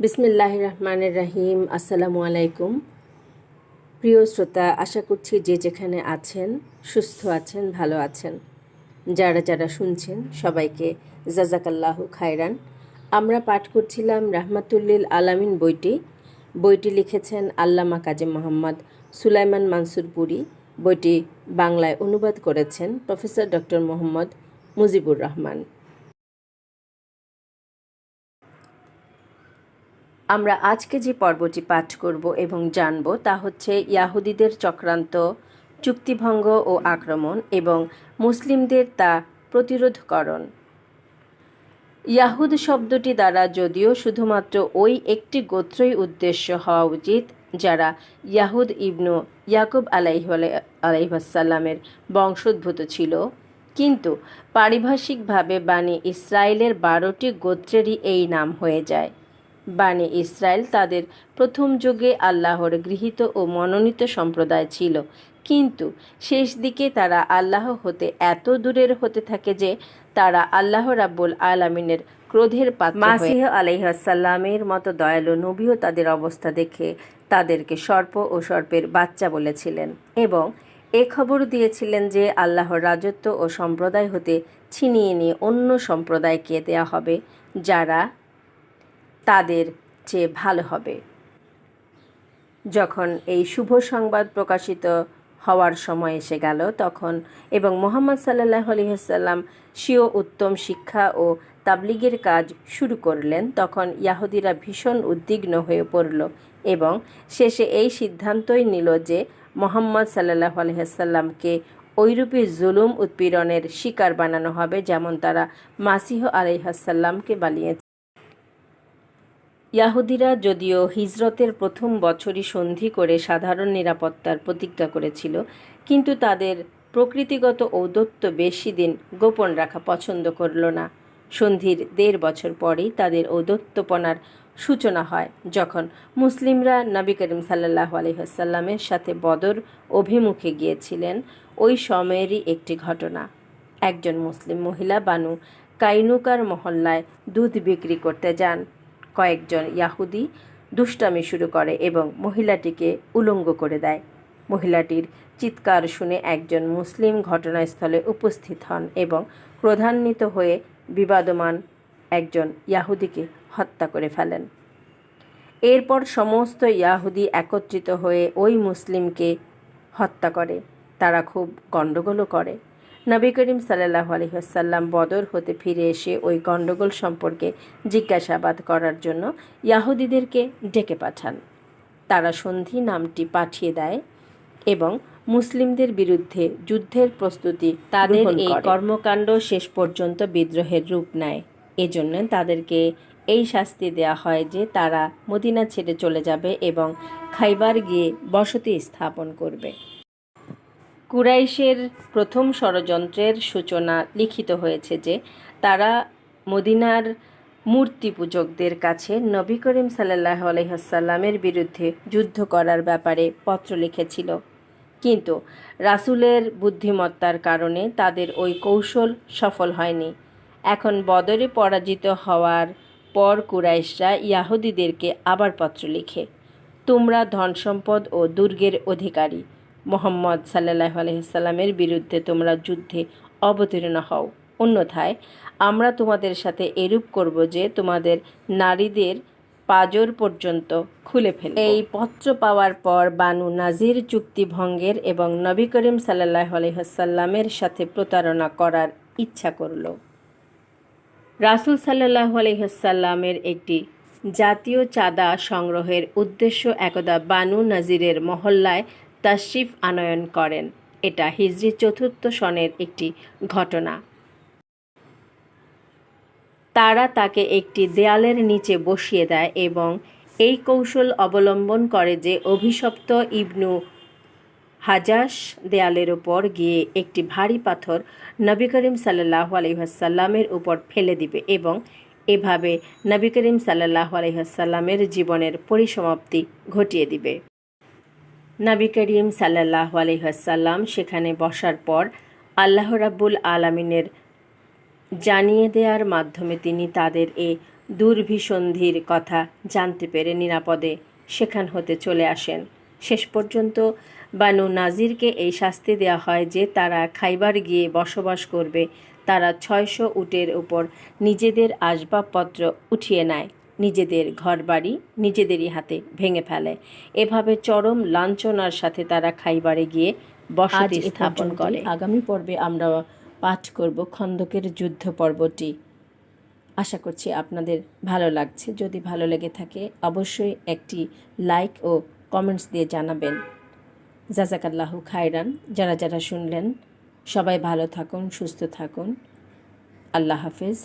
বিসমিল্লাহ রহমানের রাহিম। আসসালামু আলাইকুম। প্রিয় শ্রোতা, আশা করছি যে যেখানে আছেন, সুস্থ আছেন, ভালো আছেন। যারা যারা শুনছেন, সবাইকে জাজাকাল্লাহু খায়রান। আমরা পাঠ করছিলাম রাহমাতুল্লিল আলামিন বইটি। বইটি লিখেছেন আল্লামা কাজী মোহাম্মদ সুলাইমান মানসুরপুরি বইটি বাংলায় অনুবাদ করেছেন প্রফেসর ডক্টর মোহাম্মদ মুজিবুর রহমান। আমরা আজকে যে পর্বটি পাঠ করব এবং জানব তা হচ্ছে ইয়াহুদিদের চক্রান্ত, চুক্তিভঙ্গ ও আক্রমণ এবং মুসলিমদের তা প্রতিরোধকরণ। ইয়াহুদ শব্দটি দ্বারা যদিও শুধুমাত্র ওই একটি গোত্রই উদ্দেশ্য হওয়া উচিত, যারা ইয়াহুদ ইবনু ইয়াকুব আলাইহ আলাইহাসাল্লামের বংশোদ্ভূত ছিল। কিন্তু পারিভাষিকভাবে বাণী ইসরায়েলের বারোটি গোত্রেরই এই নাম হয়ে যায়। বাণী ইসরায়েল তাদের প্রথম যুগে আল্লাহর গৃহীত ও মনোনীত সম্প্রদায় ছিল। কিন্তু শেষ দিকে তারা আল্লাহ হতে এত দূরের হতে থাকে যে তারা আল্লাহ রাব্বুল আলামিনের ক্রোধের মাসিহ আলাইহাসাল্লামের মতো দয়ালু নবীও তাদের অবস্থা দেখে তাদেরকে সর্প ও সর্পের বাচ্চা বলেছিলেন এবং এ খবর দিয়েছিলেন যে আল্লাহর রাজত্ব ও সম্প্রদায় হতে ছিনিয়ে নিয়ে অন্য সম্প্রদায়কে দেয়া হবে যারা তাদের চেয়ে ভালো হবে। যখন এই শুভ সংবাদ প্রকাশিত হওয়ার সময় এসে গেল, তখন এবং মোহাম্মদ সাল্লাহ আলহিহাল্লাম স্বীয় উত্তম শিক্ষা ও তাবলিগের কাজ শুরু করলেন, তখন ইয়াহুদিরা ভীষণ উদ্বিগ্ন হয়ে পড়ল এবং শেষে এই সিদ্ধান্তই নিল যে মোহাম্মদ সাল্লাহ আলহিহাল্লামকে ঐরূপী জুলুম উৎপীড়নের শিকার বানানো হবে যেমন তারা মাসিহ আলহাসাল্লামকে বানিয়েছে ইয়াহুদিরা যদিও হিজরতের প্রথম বছরই সন্ধি করে সাধারণ নিরাপত্তার প্রতিজ্ঞা করেছিল, কিন্তু তাদের প্রকৃতিগত ঔদত্য বেশি দিন গোপন রাখা পছন্দ করল না। সন্ধির দেড় বছর পরেই তাদের ঔদত্যপনার সূচনা হয়, যখন মুসলিমরা নবী করিম সাল্লাহ আলহিহাসাল্লামের সাথে বদর অভিমুখে গিয়েছিলেন। ওই সময়েরই একটি ঘটনা। একজন মুসলিম মহিলা বানু কাইনুকার মহল্লায় দুধ বিক্রি করতে যান। কয়েকজন ইয়াহুদি দুষ্টামি শুরু করে এবং মহিলাটিকে উলঙ্গ করে দেয়। মহিলাটির চিৎকার শুনে একজন মুসলিম ঘটনাস্থলে উপস্থিত হন এবং ক্রধান্বিত হয়ে বিবাদমান একজন ইয়াহুদিকে হত্যা করে ফেলেন। এরপর সমস্ত ইয়াহুদি একত্রিত হয়ে ওই মুসলিমকে হত্যা করে। তারা খুব গণ্ডগোলও করে। নবী করিম সাল্লাহ আলহিহাসাল্লাম বদর হতে ফিরে এসে ওই গণ্ডগোল সম্পর্কে জিজ্ঞাসাবাদ করার জন্য ইয়াহুদিদেরকে ডেকে পাঠান। তারা সন্ধি নামটি পাঠিয়ে দেয় এবং মুসলিমদের বিরুদ্ধে যুদ্ধের প্রস্তুতি তাদের এই কর্মকাণ্ড শেষ পর্যন্ত বিদ্রোহের রূপ নেয়। এজন্য তাদেরকে এই শাস্তি দেয়া হয় যে তারা মদিনা ছেড়ে চলে যাবে এবং খাইবার গিয়ে বসতি স্থাপন করবে। কুরাইশের প্রথম ষড়যন্ত্রের সূচনা লিখিত হয়েছে যে তারা মদিনার মূর্তি পূজকদের কাছে নবী করিম সাল্লাহ আলহিহাসাল্লামের বিরুদ্ধে যুদ্ধ করার ব্যাপারে পত্র লিখেছিল। কিন্তু রাসুলের বুদ্ধিমত্তার কারণে তাদের ওই কৌশল সফল হয়নি। এখন বদরে পরাজিত হওয়ার পর কুরাইশরা ইয়াহুদিদেরকে আবার পত্র লিখে, তোমরা ধন সম্পদ ও দুর্গের অধিকারী মোহাম্মদ সাল্লাহ আলহিসাল্লামের বিরুদ্ধে তোমরা যুদ্ধে অবতীর্ণ হও। অন্যথায়, আমরা তোমাদের সাথে এরূপ করব যে তোমাদের নারীদের পাজর পর্যন্ত খুলে ফেলে এই পত্র পাওয়ার পর বানু নাজির চুক্তি ভঙ্গের এবং নবী করিম সাল্লাহ আলহিহাসাল্লামের সাথে প্রতারণা করার ইচ্ছা করল। রাসুল সাল্লাহ আলহিহাসাল্লামের একটি জাতীয় চাঁদা সংগ্রহের উদ্দেশ্য একদা বানু নাজিরের মহল্লায় তাশরিফ আনয়ন করেন। এটা হিজরি চতুর্থ সনের একটি ঘটনা। তারা তাকে একটি দেয়ালের নিচে বসিয়ে দেয় এবং এই কৌশল অবলম্বন করে যে অভিশপ্ত ইবনু হাজাস দেয়ালের উপর গিয়ে একটি ভারী পাথর নবী করিম সাল্লাহ আলহিহাসাল্লামের উপর ফেলে দিবে এবং এভাবে নবী করিম সাল্লাহ আলহিহাসাল্লামের জীবনের পরিসমাপ্তি ঘটিয়ে দিবে। নবী করিম সাল্লাহ আলহাসাল্লাম সেখানে বসার পর আল্লাহ রাব্বুল আলমিনের জানিয়ে দেওয়ার মাধ্যমে তিনি তাদের এ দুর্ভিসন্ধির কথা জানতে পেরে নিরাপদে সেখান হতে চলে আসেন। শেষ পর্যন্ত বানু নাজিরকে এই শাস্তি দেওয়া হয় যে তারা খাইবার গিয়ে বসবাস করবে, তারা ছয়শো উটের উপর নিজেদের আসবাবপত্র উঠিয়ে নেয়। নিজেদের ঘরবাড়ি নিজেদেরই হাতে ভেঙে ফেলে। এভাবে চরম লাঞ্ছনার সাথে তারা খাইবারে গিয়ে বসতি স্থাপন করে। আগামী পর্বে আমরা পাঠ করব খন্দকের যুদ্ধ পর্বটি। আশা করছি আপনাদের ভালো লাগছে। যদি ভালো লেগে থাকে অবশ্যই একটি লাইক ও কমেন্টস দিয়ে জানাবেন। জাজাকাল্লাহু খায়রান। যারা যারা শুনলেন সবাই ভালো থাকুন সুস্থ থাকুন। আল্লাহ হাফেজ।